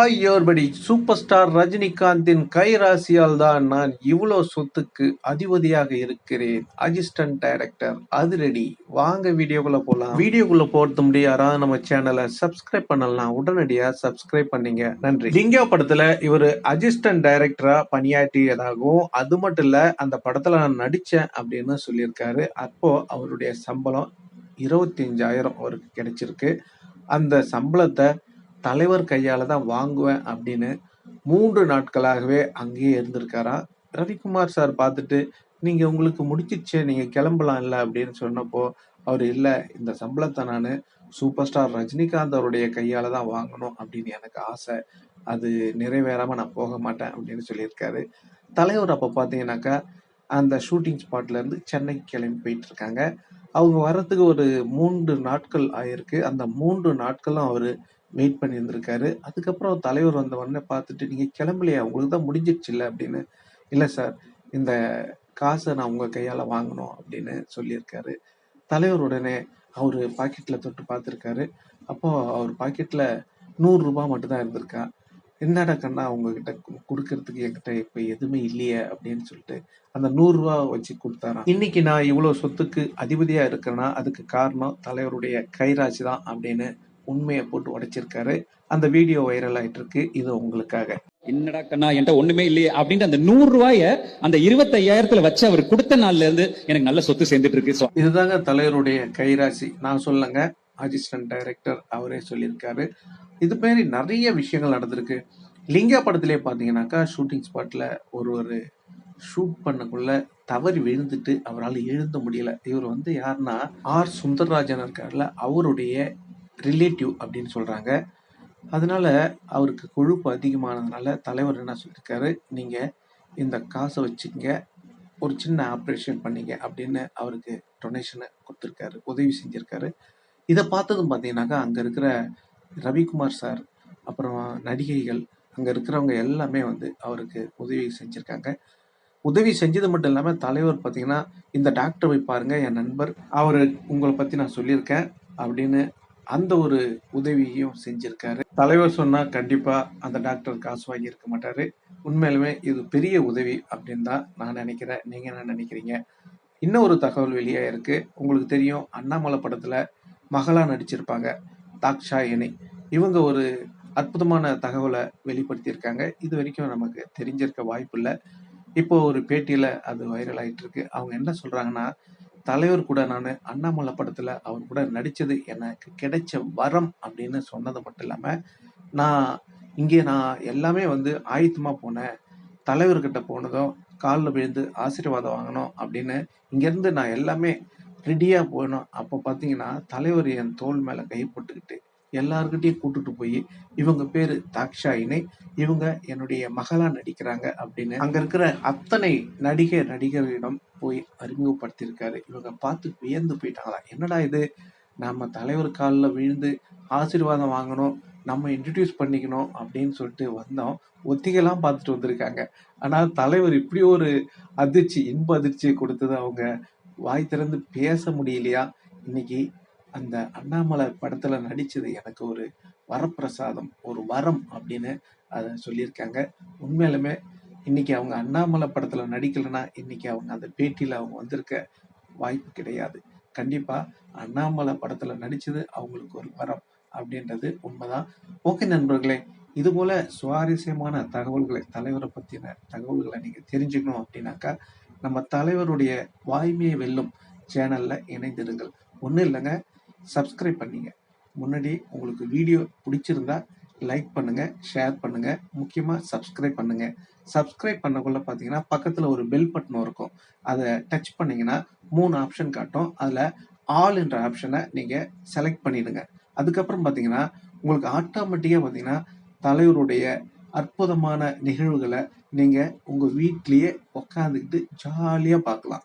ஐயோர்படி super star ரஜினிகாந்தின் கைராசியால் தான் நான் இவ்வளோ சொத்துக்கு அதிபதியாக இருக்கிறேன். அசிஸ்டன்ட் டைரக்டர் அதிரடி. வாங்க வீடியோக்குள்ள போகலாம் வீடியோக்குள்ள போறது யாராவது நம்ம சேனலை சப்ஸ்கிரைப் பண்ணலாம். உடனடியாக சப்ஸ்கிரைப் பண்ணீங்க. நன்றி. லிங்கோ படத்துல இவர் அசிஸ்டன்ட் டைரக்டரா பணியாற்றியதாகவும் அது மட்டும் இல்ல அந்த படத்துல நான் நடித்தேன் அப்படின்னு சொல்லியிருக்காரு. அப்போ அவருடைய சம்பளம் இருபத்தி அஞ்சாயிரம் அவருக்கு கிடைச்சிருக்கு. அந்த சம்பளத்தை தலைவர் கையால் தான் வாங்குவேன் அப்படின்னு மூன்று நாட்களாகவே அங்கேயே இருந்திருக்காராம். ரவிக்குமார் சார் பார்த்துட்டு நீங்கள் உங்களுக்கு முடிச்சிச்சே நீங்கள் கிளம்பலாம் இல்லை அப்படின்னு சொன்னப்போ அவர் இல்லை இந்த சம்பளத்தை நான் சூப்பர் ஸ்டார் ரஜினிகாந்த் அவருடைய கையால் தான் வாங்கணும் அப்படின்னு எனக்கு ஆசை. அது நிறைவேறாமல் நான் போக மாட்டேன் அப்படின்னு சொல்லியிருக்காரு. தலைவர் அப்போ பார்த்தீங்கன்னாக்கா அந்த ஷூட்டிங் ஸ்பாட்லேருந்து சென்னைக்கு கிளம்பி போயிட்டு இருக்காங்க அவங்க வர்றதுக்கு ஒரு மூன்று நாட்கள் ஆயிருக்கு. அந்த மூன்று நாட்களும் அவர் வெயிட் பண்ணியிருந்திருக்காரு. அதுக்கப்புறம் தலைவர் வந்த உடனே பார்த்துட்டு நீங்கள் கிளம்பலையா? உங்களுக்கு தான் முடிஞ்சிடுச்சு இல்லை அப்படின்னு. இல்லை சார் இந்த காசை நான் உங்கள் கையால் வாங்கணும் அப்படின்னு சொல்லியிருக்காரு. தலைவர் உடனே அவர் பாக்கெட்டில் தொட்டு பார்த்துருக்காரு. அப்போ அவர் பாக்கெட்டில் நூறுரூபா மட்டும்தான் இருந்திருக்கா. என்னடா கண்ணா உங்ககிட்ட கொடுக்கறதுக்கு என்கிட்ட இப்போ எதுவுமே இல்லையே அப்படின்னு சொல்லிட்டு அந்த நூறுரூவா வச்சு கொடுத்தாராம். இன்னைக்கு நான் இவ்வளோ சொத்துக்கு அதிபதியாக இருக்கிறேன்னா அதுக்கு காரணம் தலைவருடைய கைராசி தான் அப்படின்னு உண்மையை போட்டு உடைச்சிருக்காரு. அந்த வீடியோ வைரல் ஆயிட்டு இருக்கு இது உங்களுக்காக. என்னடா கண்ணா என்கிட்ட ஒண்ணுமே இல்லையே அப்படின்ட்டு அந்த நூறு ரூபாய அந்த இருபத்தையாயிரத்துல வச்சு அவர் கொடுத்த நாள்ல இருந்து எனக்கு நல்ல சொத்து சேர்ந்துட்டு இருக்கு. இதுதாங்க தலைவருடைய கைராசி. நான் சொல்லங்க அசிஸ்டன்ட் டைரக்டர் அவரே சொல்லியிருக்காரு. இது மாதிரி நிறைய விஷயங்கள் நடந்திருக்கு. லிங்கா படத்திலே பார்த்தீங்கன்னாக்கா ஷூட்டிங் ஸ்பாட்ல ஒரு ஒரு ஷூட் பண்ணக்குள்ள தவறி விழுந்துட்டு அவரால் எழுந்த முடியல. இவர் வந்து யாருன்னா ஆர் சுந்தரராஜன் இருக்கார்ல அவருடைய ரிலேட்டிவ் அப்படின்னு சொல்கிறாங்க அதனால் அவருக்கு கொழுப்பு அதிகமானதுனால தலைவர் என்ன சொல்லியிருக்காரு? நீங்கள் இந்த காசை வச்சுக்கங்க. ஒரு சின்ன ஆப்ரேஷன் பண்ணீங்க அப்படின்னு அவருக்கு டொனேஷனை கொடுத்துருக்காரு. உதவி செஞ்சுருக்காரு. இதை பார்த்ததும் பார்த்தீங்கன்னாக்கா அங்கே இருக்கிற ரவிக்குமார் சார் அப்புறம் நடிகைகள் அங்கே இருக்கிறவங்க எல்லாமே வந்து அவருக்கு உதவி செஞ்சுருக்காங்க. உதவி செஞ்சது மட்டும் இல்லாமல் தலைவர் பார்த்தீங்கன்னா இந்த டாக்டர் போய் பாருங்கள் என் நண்பர் அவர் உங்களை பற்றி நான் சொல்லியிருக்கேன் அப்படின்னு அந்த ஒரு உதவியையும் செஞ்சிருக்காரு. தலைவர் சொன்னா கண்டிப்பா அந்த டாக்டர் காசு வாங்கி இருக்க மாட்டாரு. உண்மையிலுமே இது பெரிய உதவி அப்படின்னு தான் நான் நினைக்கிறேன். நீங்க என்ன நினைக்கிறீங்க? இன்னும் ஒரு தகவல் வெளியா இருக்கு. உங்களுக்கு தெரியும் அண்ணாமலை படத்துல மகளா நடிச்சிருப்பாங்க தாக்ஷா இணை இவங்க ஒரு அற்புதமான தகவலை வெளிப்படுத்தியிருக்காங்க. இது வரைக்கும் நமக்கு தெரிஞ்சிருக்க வாய்ப்பு இல்லை. இப்போ ஒரு பேட்டியில அது வைரல் ஆயிட்டு இருக்கு அவங்க என்ன சொல்றாங்கன்னா தலைவர் கூட நான் அண்ணாமலை படத்தில் அவர் கூட நடித்தது எனக்கு கிடைச்ச வரம் அப்படின்னு சொன்னது மட்டும் இல்லாமல் நான் இங்கே நான் எல்லாமே வந்து ஆயத்தமாக போனேன். தலைவர்கிட்ட போனதும் காலில் விழுந்து ஆசீர்வாதம் வாங்கணும் அப்படின்னு இங்கேருந்து நான் எல்லாமே ரெடியாக போகணும். அப்போ பார்த்தீங்கன்னா தலைவர் என் தோள் மேலே கை போட்டுக்கிட்டு எல்லார்கிட்டயும் கூட்டுட்டு போய் இவங்க பேரு தாக்ஷாயினை இவங்க என்னுடைய மகளா நடிக்கிறாங்க அப்படின்னு அங்க இருக்கிற அத்தனை நடிகை நடிகர்களிடம் போய் அறிமுகப்படுத்தியிருக்காரு. இவங்க பார்த்து வியந்து போயிட்டாங்களா? என்னடா இது? நம்ம தலைவர் காலில் விழுந்து ஆசீர்வாதம் வாங்கணும் நம்ம இன்ட்ரடியூஸ் பண்ணிக்கணும் அப்படின்னு சொல்லிட்டு வந்தோம். ஒத்திகைலாம் பார்த்துட்டு வந்திருக்காங்க. ஆனால் தலைவர் இப்படி ஒரு அதிர்ச்சி இன்ப அதிர்ச்சியை கொடுத்தது அவங்க வாய் திறந்து பேச முடியலையா? இன்னைக்கு அந்த அண்ணாமலை படத்துல நடிச்சது எனக்கு ஒரு வரப்பிரசாதம் ஒரு வரம் அப்படின்னு அதை சொல்லியிருக்காங்க. உண்மையிலுமே இன்னைக்கு அவங்க அண்ணாமலை படத்துல நடிக்கலைன்னா இன்னைக்கு அவங்க அந்த பேட்டியில அவங்க வந்திருக்க வாய்ப்பு கிடையாது. கண்டிப்பா அண்ணாமலை படத்துல நடிச்சது அவங்களுக்கு ஒரு வரம் அப்படின்றது உண்மைதான். ஓகே நண்பர்களே இது போல சுவாரஸ்யமான தகவல்களை தலைவரை பத்தின தகவல்களை நீங்க தெரிஞ்சுக்கணும் அப்படின்னாக்கா நம்ம தலைவருடைய வாய்மையை வெல்லும் சேனல்ல இணைந்திருங்கள். ஒன்றும் இல்லைங்க சப்ஸ்கிரைப் பண்ணிங்க. முன்னாடி உங்களுக்கு வீடியோ பிடிச்சிருந்தா லைக் பண்ணுங்க ஷேர் பண்ணுங்க முக்கியமாக சப்ஸ்கிரைப் பண்ணுங்க. சப்ஸ்கிரைப் பண்ணக்குள்ள பார்த்தீங்கன்னா பக்கத்துல ஒரு பெல் பட்டன் இருக்கும். அதை டச் பண்ணீங்கன்னா மூணு ஆப்ஷன் காட்டும். அதுல ஆல் என்ற ஆப்ஷனை நீங்கள் செலக்ட் பண்ணிடுங்க. அதுக்கப்புறம் பார்த்தீங்கன்னா உங்களுக்கு ஆட்டோமேட்டிக்காக பார்த்தீங்கன்னா தலைவருடைய அற்புதமான நிகழ்வுகளை நீங்கள் உங்க வீட்லேயே உட்காந்துக்கிட்டு ஜாலியா பார்க்கலாம்.